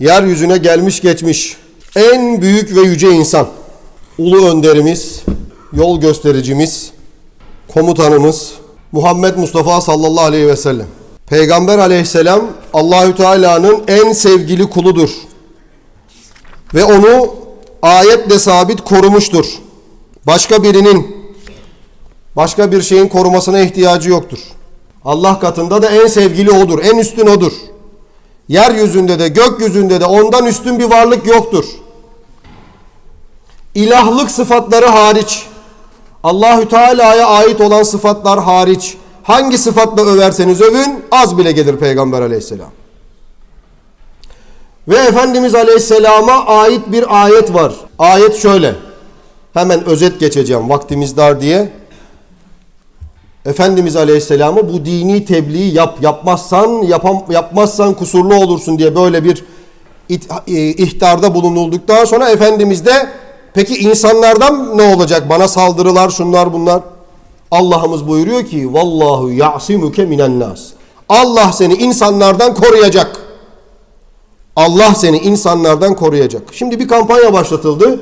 yeryüzüne gelmiş geçmiş en büyük ve yüce insan, ulu önderimiz, yol göstericimiz, komutanımız Muhammed Mustafa sallallahu aleyhi ve sellem. Peygamber aleyhisselam Allahü Teala'nın en sevgili kuludur. Ve onu ayetle sabit korumuştur. Başka birinin başka bir şeyin korumasına ihtiyacı yoktur. Allah katında da en sevgili odur, en üstün odur. Yeryüzünde de gökyüzünde de ondan üstün bir varlık yoktur. İlahlık sıfatları hariç, Allahü Teala'ya ait olan sıfatlar hariç hangi sıfatla överseniz övün az bile gelir Peygamber Aleyhisselam. Ve Efendimiz Aleyhisselam'a ait bir ayet var. Ayet şöyle. Hemen özet geçeceğim vaktimiz dar diye. Efendimiz Aleyhisselam'a bu dini tebliği yap yapmazsan yapam, yapmazsan kusurlu olursun diye böyle bir it, e, ihtarda bulunulduktan sonra Efendimiz de peki insanlardan ne olacak? Bana saldırılar şunlar bunlar. Allah'ımız buyuruyor ki vallahu ya'simuke minen nas. Allah seni insanlardan koruyacak. Allah seni insanlardan koruyacak. Şimdi bir kampanya başlatıldı.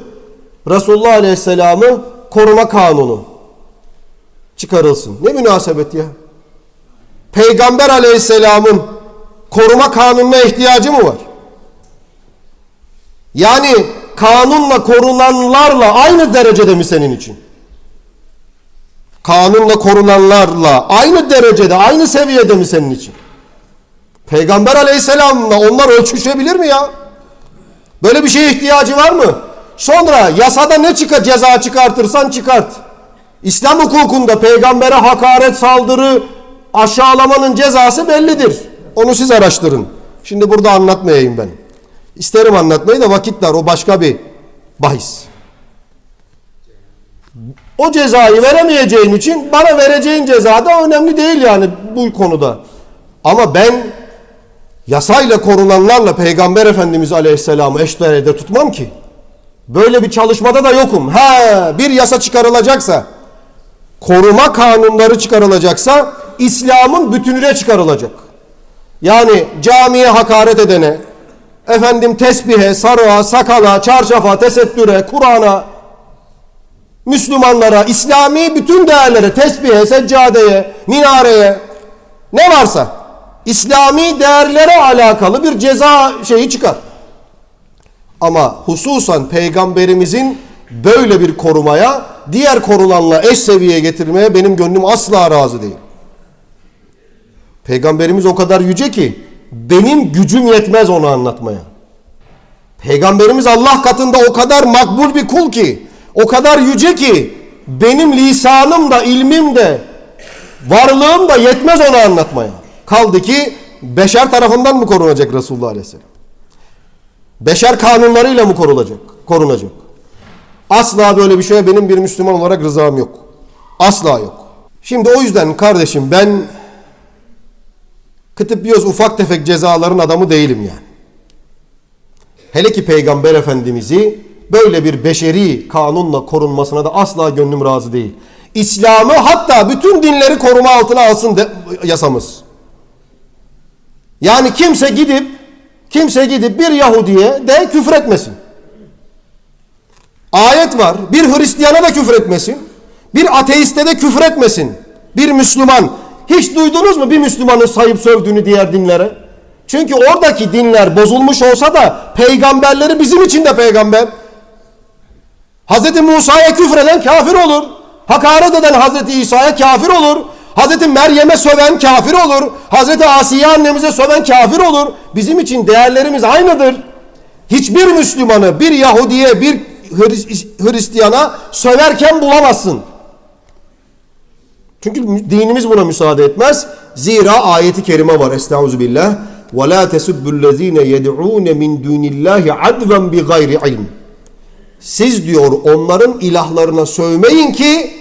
Resulullah Aleyhisselam'ı koruma kanunu çıkarılsın. Ne münasebet ya? Peygamber Aleyhisselam'ın koruma kanununa ihtiyacı mı var? Yani kanunla korunanlarla aynı derecede mi senin için? Kanunla korunanlarla aynı derecede, aynı seviyede mi senin için? Peygamber aleyhisselamla onlar ölçüşebilir mi ya? Böyle bir şeye ihtiyacı var mı? Sonra yasada ne çıkar ceza çıkartırsan çıkart. İslam hukukunda peygambere hakaret, saldırı, aşağılamanın cezası bellidir. Onu siz araştırın. Şimdi burada anlatmayayım ben. İsterim anlatmayı da vakit dar. O başka bir bahis. O cezayı veremeyeceğin için bana vereceğin ceza da önemli değil yani bu konuda. Ama ben yasayla korunanlarla Peygamber Efendimiz Aleyhisselam'ı eşdeğerde tutmam ki. Böyle bir çalışmada da yokum. Ha, bir yasa çıkarılacaksa, koruma kanunları çıkarılacaksa İslam'ın bütününe çıkarılacak. Yani camiye hakaret edene, efendim tesbihe, sarığa, sakala, çarşafa, tesettüre, Kur'an'a, Müslümanlara, İslami bütün değerlere, tesbihe, seccadeye, minareye ne varsa İslami değerlere alakalı bir ceza şeyi çıkar. Ama hususan peygamberimizin böyle bir korumaya diğer korulanla eş seviyeye getirmeye benim gönlüm asla razı değil. Peygamberimiz o kadar yüce ki benim gücüm yetmez onu anlatmaya. Peygamberimiz Allah katında o kadar makbul bir kul ki, o kadar yüce ki benim lisanım da ilmim de varlığım da yetmez onu anlatmaya. Kaldı ki beşer tarafından mı korunacak Resulullah Aleyhisselam? Beşer kanunlarıyla mı korunacak? Korunacak. Asla böyle bir şeye benim bir Müslüman olarak rızam yok. Asla yok. Şimdi o yüzden kardeşim ben kıtıp ufak tefek cezaların adamı değilim yani. Hele ki Peygamber Efendimiz'i böyle bir beşeri kanunla korunmasına da asla gönlüm razı değil. İslam'ı hatta bütün dinleri koruma altına alsın de, yasamız. Yani kimse gidip kimse gidip bir Yahudiye de küfür etmesin. Ayet var. Bir Hristiyana da küfür etmesin. Bir ateiste de küfür etmesin. Bir Müslüman. Hiç duydunuz mu bir Müslümanın sayıp sövdüğünü diğer dinlere? Çünkü oradaki dinler bozulmuş olsa da peygamberleri bizim için de peygamber. Hz. Musa'ya küfreden kafir olur. Hakaret eden Hz. İsa'ya kafir olur. Hz. Meryem'e söven kafir olur. Hz. Asiye annemize söven kafir olur. Bizim için değerlerimiz aynıdır. Hiçbir Müslümanı bir Yahudiye bir Hristiyana söverken bulamazsın. Çünkü dinimiz buna müsaade etmez. Zira ayeti kerime var. Estağfirullah. وَلَا تَسُبُّ الَّذ۪ينَ يَدْعُونَ مِنْ دُونِ اللّٰهِ عَدْوًا بِغَيْرِ عِلْمٍ Siz diyor onların ilahlarına sövmeyin ki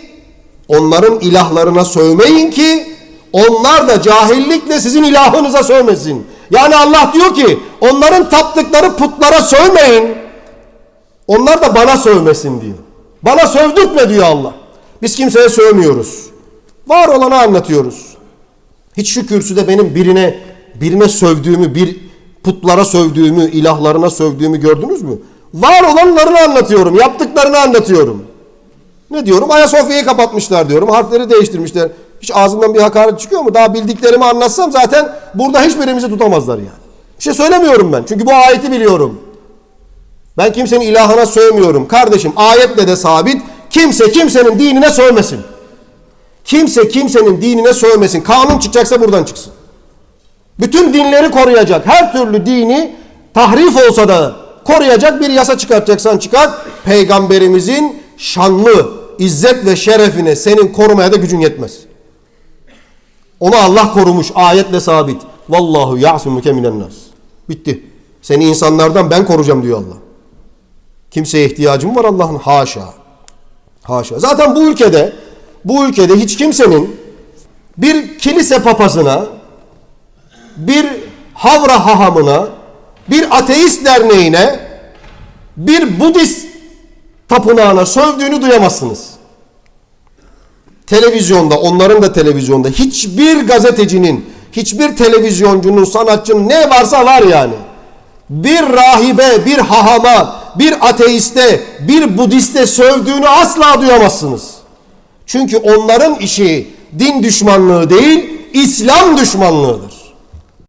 onların ilahlarına sövmeyin ki onlar da cahillikle sizin ilahınıza sövmesin. Yani Allah diyor ki onların taptıkları putlara sövmeyin. Onlar da bana sövmesin diyor. Bana sövdürtme diyor Allah. Biz kimseye sövmüyoruz. Var olanı anlatıyoruz. Hiç şu kürsüde benim birine birine sövdüğümü, bir putlara sövdüğümü, ilahlarına sövdüğümü gördünüz mü? Var olanlarını anlatıyorum, yaptıklarını anlatıyorum. Ne diyorum? Ayasofya'yı kapatmışlar diyorum. Harfleri değiştirmişler. Hiç ağzımdan bir hakaret çıkıyor mu? Daha bildiklerimi anlatsam zaten burada hiçbirimizi tutamazlar yani. Bir şey söylemiyorum ben. Çünkü bu ayeti biliyorum. Ben kimsenin ilahına sövmüyorum. Kardeşim ayetle de sabit. Kimse kimsenin dinine sövmesin. Kimse kimsenin dinine sövmesin. Kanun çıkacaksa buradan çıksın. Bütün dinleri koruyacak. Her türlü dini tahrif olsa da koruyacak bir yasa çıkartacaksan çıkart. Peygamberimizin şanlı, izzet ve şerefine senin korumaya da gücün yetmez. Onu Allah korumuş ayetle sabit. Vallahu ya'sumuke minen. Bitti. Seni insanlardan ben koruyacağım diyor Allah. Kimseye ihtiyacım var Allah'ın haşa. Haşa. Zaten bu ülkede bu ülkede hiç kimsenin bir kilise papazına bir havra hahamına bir ateist derneğine bir Budist tapınağına sövdüğünü duyamazsınız. Televizyonda, onların da televizyonda hiçbir gazetecinin, hiçbir televizyoncunun, sanatçının ne varsa var yani. Bir rahibe, bir hahama, bir ateiste, bir Budiste sövdüğünü asla duyamazsınız. Çünkü onların işi din düşmanlığı değil, İslam düşmanlığıdır.